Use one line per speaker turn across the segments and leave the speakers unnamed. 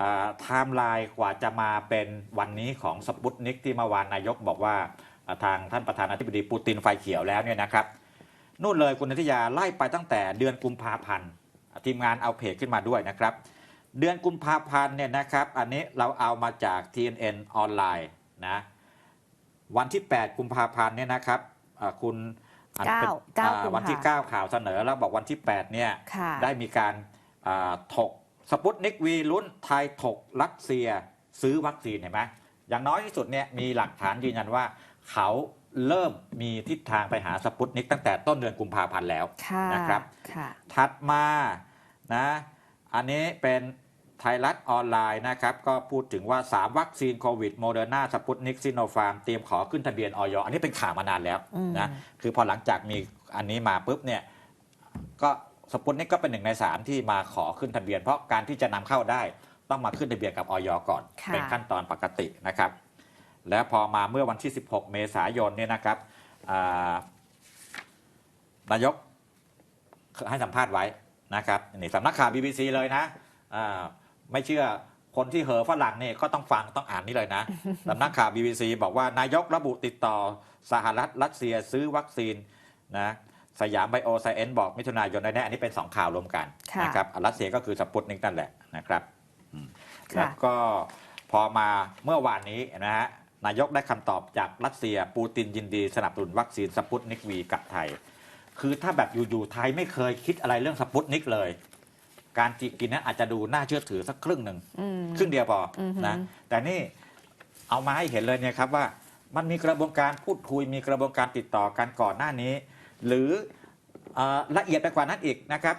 ไทม์ไลน์กว่าจะมาเป็นวันนี้ของสปุตนิกที่เมื่อวานนายกบอกว่าอ่าทางท่านประธานาธิบดีปูตินไฟเขียวแล้วเนี่ยนะครับนู่นเลยคุณนัทยาไล่ไปตั้งแต่เดือนกุมภาพันธ์ทีมงานเอาเพจขึ้นมาด้วยนะครับ เดือนกุมภาพันธ์เนี่ยนะครับอันนี้เราเอามาจาก TNN ออนไลน์นะวันที่ 8 กุมภาพันธ์เนี่ยนะครับอ่าคุณอันเป็น
เก้าเก้า
อ่า
กุมภา
วันที่ 9 ข่าวเสนอแล้วบอกวันที่ 8 เนี่ย
ค่ะ
ได้มีการอ่าถก สปุตนิกวีลุ้นไทยถกรัสเซียซื้อวัคซีนเห็นไหมอย่างน้อยที่สุดเนี่ยมีหลักฐานยืนยันว่า เขาเริ่มมีทิศทางไปหาสปุตนิกตั้งแต่ต้นเดือนกุมภาพันธ์แล้ว
ค่ะ
นะครับ
ค่ะ
ถัดมานะอันนี้เป็นไทยรัฐออนไลน์นะครับ ก็พูดถึงว่า 3 วัคซีนโควิดโมเดอร์นาสปุตนิกซิโนฟาร์มเตรียมขอขึ้นทะเบียนออยอันนี้เป็นข่าวมานานแล้ว
อืม
นะคือพอหลังจากมีอันนี้มาปุ๊บเนี่ยก็ สปุตนิกก็เป็นหนึ่งในสามที่มาขอขึ้นทะเบียน เพราะการที่จะนำเข้าได้ต้องมาขึ้นทะเบียนกับออยก่อน
ค่ะ
เป็นขั้นตอนปกตินะครับ แล้วพอมาเมื่อวันที่ 16 เมษายนเนี่ยนะครับอ่านายกให้สัมภาษณ์ไว้นะครับนี่สำนักข่าว BBC เลยนะอ่าไม่เชื่อคนที่เหอฝรั่งเนี่ยก็ต้องฟังต้องอ่านนี่เลยนะสำนักข่าว BBC บอกว่านายกระบุติดต่อสหรัฐรัสเซียซื้อวัคซีนนะ สยามไบโอไซเอนบอกมิถุนายนได้แน่อันนี้เป็นสองข่าวรวมกัน
ค่ะ
นะครับรัสเซียก็คือสปุตนิกนั่นแหละนะครับอืม
ค่ะ
แล้วก็พอมาเมื่อวานนี้นะฮะนายกได้คำตอบจากรัสเซียปูตินยินดีสนับสนุนวัคซีนสปุตนิกวีกับไทย คือถ้าแบบอยู่ๆไทยไม่เคยคิดอะไรเรื่องสปุตนิกเลย การจีกินนั้นอาจจะดูน่าเชื่อถือสักครึ่งหนึ่ง
อืม
ครึ่งเดียวพออ
อหือ
นะแต่นี่เอามาให้เห็นเลยเนี่ยครับว่ามันมีกระบวนการพูดคุยมีกระบวนการติดต่อกันก่อนหน้านี้ หรืออละเอียดไปกว่านั้นอีกนะครับ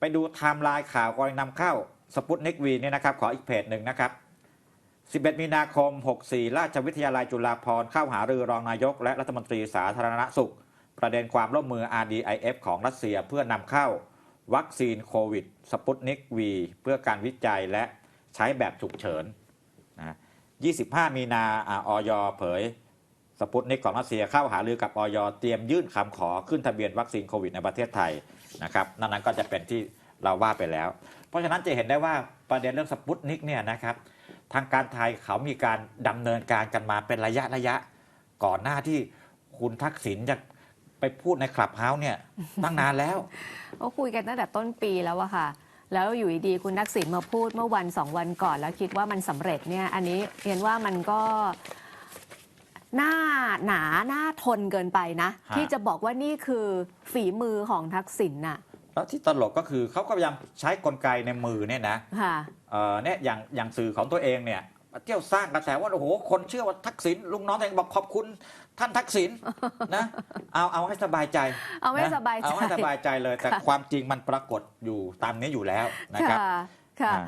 ไปดูไทม์ไลน์ข่าวกรณีนำเข้าสปุตนิกวีเนี่ยนะครับ ขออีกเพจหนึ่งนะครับ 11 มีนาคม 64 ราชวิทยาลัยจุฬาภรณ์เข้าหารือรองนายก และรัฐมนตรีสาธารณสุข ประเด็นความร่วมมือ RDIF ของรัสเซียเพื่อนำเข้า วัคซีนโควิดสปุตนิกวีเพื่อการวิจัยและใช้แบบฉุกเฉินนะ25 มีนาอ่าออยเผย สปุตนิกของรัสเซียเข้าหารือกับออยเตรียมยื่นคำขอขึ้นทะเบียนวัคซีนโควิดในประเทศไทยนะครับนั่นนั้นก็จะเป็นที่เราว่าไปแล้ว เพราะฉะนั้นจะเห็นได้ว่าประเด็นเรื่องสปุตนิกเนี่ยนะครับทางการไทยเขามีการดำเนินการกันมาเป็นระยะระยะ ก่อนหน้าที่คุณทักษิณจะไปพูดในคลับเฮาส์เนี่ยตั้งนานแล้ว
ก็คุยกันตั้งแต่ต้นปีแล้วอะค่ะ แล้วอยู่ดีๆคุณนักสินมาพูดเมื่อวันสองวันก่อน แล้วคิดว่ามันสำเร็จเนี่ยอันนี้เรียนว่ามันก็ น่าหนาหน้าทนเกินไปนะ
ฮะ
ที่จะบอกว่านี่คือฝีมือของทักษิณน่ะ
แล้วที่ตลกก็คือเขาก็พยายามใช้กลไกในมือเนี่ยนะ
ค่ะ
เอ่อเนี่ยอย่างอย่างสื่อของตัวเองเนี่ยเที่ยวสร้างกระแสว่าโอ้โหคนเชื่อว่าทักษิณลุงน้องตัวเองบอกขอบคุณท่านทักษิณนะเอาเอาให้สบายใจ
เอาให้
นะ
สบายใจ
เอาให้สบายใจเลย แต่
ค่ะ
ความจริงมันปรากฏอยู่ตามนี้อยู่แล้วนะครับ
ค่ะค่ะ
อ่า